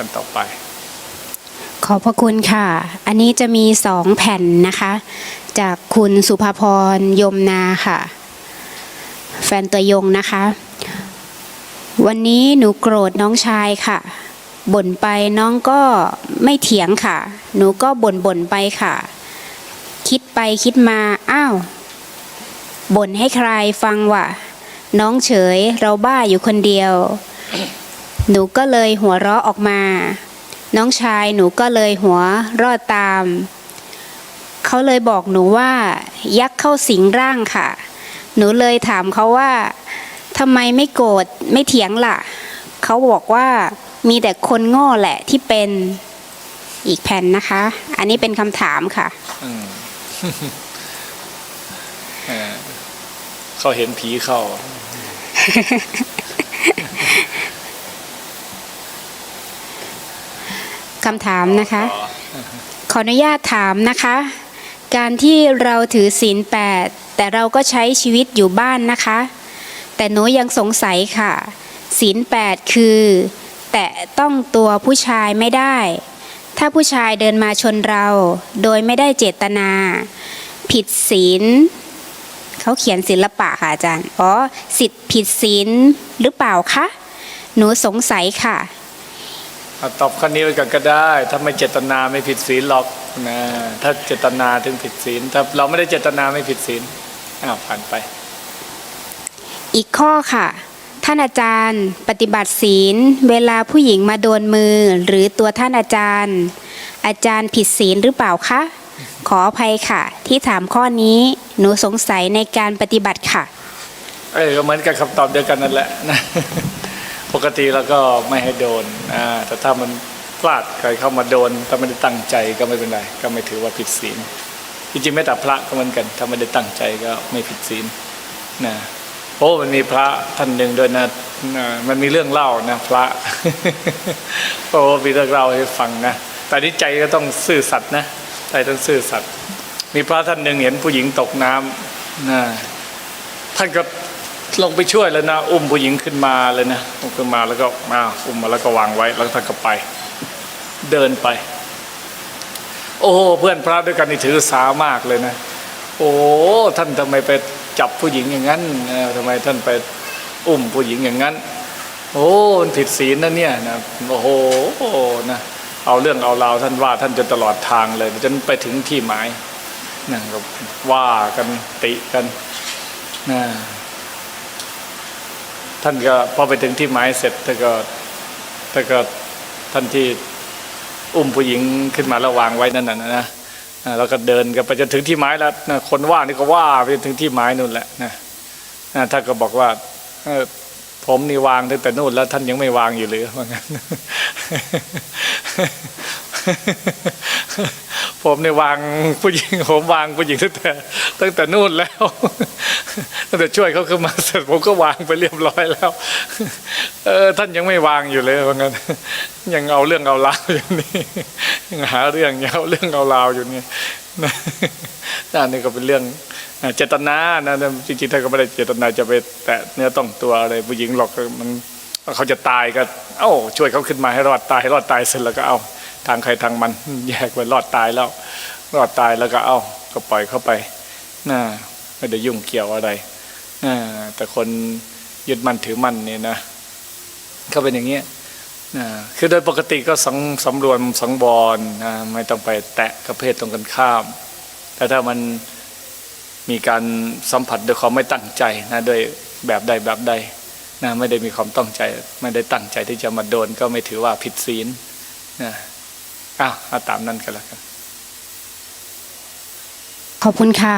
กันต่อไป ขอบพระคุณค่ะ อันนี้จะมีสองแผ่นนะคะ จากคุณสุภาพรยมนาค่ะ แฟนตัวยงนะคะ วันนี้หนูโกรธน้องชายค่ะ บ่นไปน้องก็ไม่เถียงค่ะ หนูก็บ่นบ่นไปค่ะ คิดไปคิดมา อ้าวบ่นให้ใครฟังวะน้องเฉยเราบ้าอยู่คนเดียว หนูก็เลยหัวเราะออกมา น้องชายหนูก็เลยหัวรอดตาม เขาเลยบอกหนูว่า ยักษ์เข้าสิงร่างค่ะ หนูเลยถามเขาว่าทำไมไม่โกรธไม่เถียงล่ะ เขาบอกว่ามีแต่คนโง่แหละที่เป็นอีกแผ่นนะคะ อันนี้เป็นคำถามค่ะอืมเออเขาเห็นผีเข้า คำถามนะคะอ๋อขออนุญาตถามนะคะ การที่เราถือศีลแปดแต่เราก็ใช้ชีวิตอยู่บ้านนะคะ แต่หนูยังสงสัยค่ะศีลแปดคือ แต่ต้องตัวผู้ชายไม่ได้ ถ้าผู้ชายเดินมาชนเรา โดยไม่ได้เจตนา ผิดศีลเขาเขียนศิลปะค่ะอาจารย์อ๋อสิทธิ์ผิดศีลหรือเปล่าคะหนูสงสัยค่ะเอา ตอบข้อนี้ไว้ก่อนก็ได้ ถ้าไม่เจตนาไม่ผิดศีลหรอกนะถ้าเจตนาถึงผิดศีลถ้าเราไม่ได้เจตนาไม่ผิดศีลอ้าวผ่านไป อีกข้อค่ะ ท่านอาจารย์ปฏิบัติศีล เวลาผู้หญิงมาโดนมือ หรือตัวท่านอาจารย์ อาจารย์ผิดศีลหรือเปล่าคะขออภัยค่ะ ที่ถามข้อนี้หนูสงสัยในการปฏิบัติค่ะ เอ้ยก็เหมือนกับคำตอบเดียวกันนั่นแหละนะ ปกติเราก็ไม่ให้โดนอ่าแต่ถ้ามันพลาดใครเข้ามาโดน ถ้าไม่ได้ตั้งใจก็ไม่เป็นไร ก็ไม่ถือว่าผิดศีลจริงๆไม่แต่พระก็เหมือนกัน ถ้าไม่ได้ตั้งใจก็ไม่ผิดศีลนะโอ้มันมีพระท่านหนึ่งด้วยนะมันมีเรื่องเล่านะพระโอ้มีเรื่องเล่าให้ฟังนะแต่นี่ใจก็ต้องซื่อสัตย์นะใจต้องซื่อสัตย์มีพระท่านหนึ่งเห็นผู้หญิงตกน้ำนะท่านก็ ลงไปช่วยแล้วนะ อุ้มผู้หญิงขึ้นมาเลยนะอุ้มขึ้นมาแล้วก็มาอุ้มมาแล้วก็วางไว้แล้วท่านก็ไป เดินไป โอ้เพื่อนพระด้วยกันนี่ถือสามากเลยนะ โอ้ท่านทำไมไปจับผู้หญิงอย่างนั้นเออทำไมท่านไปอุ้มผู้หญิงอย่างนั้น โอ้มันผิดศีลนะเนี่ยนะโอ้โหนะเอาเรื่องเอาราวท่านว่าท่านจนตลอดทางเลยจนไปถึงที่หมายนั่นก็ว่ากันติกันนะ ท่านก็พอไปถึงที่หมายเสร็จท่านก็ท่านก็ท่านที่อุ้มผู้หญิงขึ้นมาแล้ววางไว้นั่นน่ะนะแล้วก็เดินกันไปจนถึงที่หมายแล้วคนว่านี่ก็ว่าไปจนถึงที่หมายนู่นแหละนะท่านก็บอกว่าผมนี่วางตั้งแต่นู่นแล้วท่านยังไม่วางอยู่หรือว่างั้นผมเนี่ยวางผู้หญิงผมวางผู้หญิงตั้งแต่ตั้งแต่นู่นแล้ว ตั้งแต่ช่วยเขาขึ้นมาเสร็จผมก็วางไปเรียบร้อยแล้ว เออ ท่านยังไม่วางอยู่เลยว่างั้นยังเอาเรื่องเอาราวอยู่นี่ยังหาเรื่องยังเอาเรื่องเอาราวอยู่นี่นั่นนี่ก็เป็นเรื่องเจตนานะจริงๆท่านก็ไม่ได้เจตนาจะไปแตะเนื้อต้องตัวอะไรผู้หญิงหรอกมันเขาจะตายก็ เอ้าช่วยเขาขึ้นมาให้รอดตายให้รอดตายเสร็จแล้วก็เอาทางใครทางมันแยกไปรอดตายแล้ว รอดตายแล้วก็เอาก็ปล่อยเข้าไปน่า ไม่ได้ยุ่งเกี่ยวอะไรแต่คนยึดมั่นถือมั่นเนี่ยนะก็เป็นอย่างเงี้ยคือโดยปกติก็สังสำรวมสังวรนะไม่ต้องไปแตะกับเพศตรงกันข้าม แต่ถ้ามันมีการสัมผัสด้วยความไม่ตั้งใจนะด้วยแบบใดแบบใดนะไม่ได้มีความตั้งใจไม่ได้ตั้งใจที่จะมาโดนก็ไม่ถือว่าผิดศีลนะอ้าวตามนั้นกันแล้วกันขอบคุณค่ะ